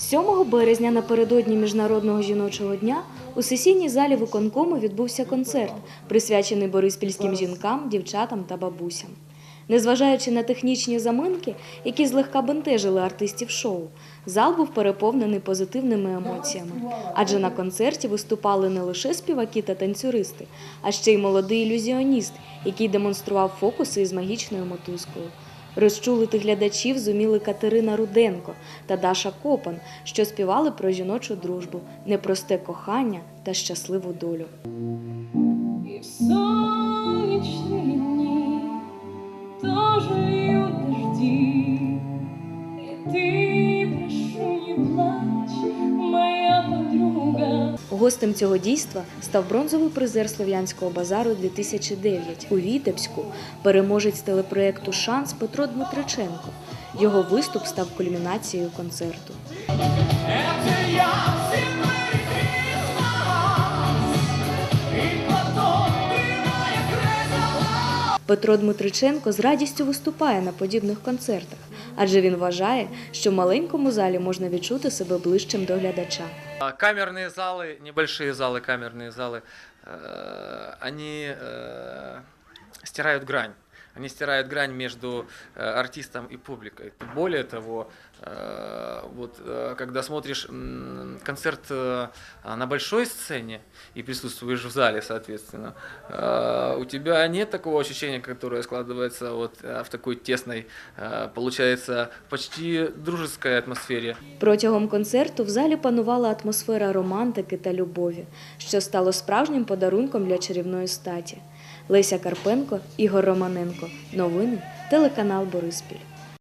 7 березня напередодні Міжнародного жіночого дня у сесійній залі виконкому відбувся концерт, присвячений бориспільським жінкам, дівчатам та бабусям. Незважаючи на технічні заминки, які злегка бентежили артистів шоу, зал був переповнений позитивними емоціями. Адже на концерті виступали не лише співаки та танцюристи, а ще й молодий ілюзіоніст, який демонстрував фокуси із магічною мотузкою. Розчулити глядачів зуміли Катерина Руденко та Даша Копан, що співали про жіночу дружбу, непросте кохання та щасливу долю. І в сонячні дні теж дожді, И ты, прошу, не подруга. Гостем цього дійства став бронзовий призер Слов'янського базару 2009 у Вітебську, переможець телепроєкту Шанс Петро Дмитриченко. Його виступ став кульмінацією концерту. Петро Дмитриченко з радістю виступає на подібних концертах, адже він вважає, що в маленькому залі можна відчути себе ближчим до глядача. А Камерные залы, небольшие залы, камерные залы, э, они э, стирают грань. Они стирают грань между э, артистом и публикой. Более того, э, вот э, когда смотришь м, концерт э, на большой сцене и присутствуешь в зале, соответственно, э, у тебя нет такого ощущения, которое складывается вот э, в такой тесной, э, получается, почти дружеской атмосфере. Протягом концерту в залі панувала атмосфера романтики та любові, що стало справжнім подарунком для чарівної статі. Леся Карпенко, Ігор Романенко. Новини, телеканал Бориспіль.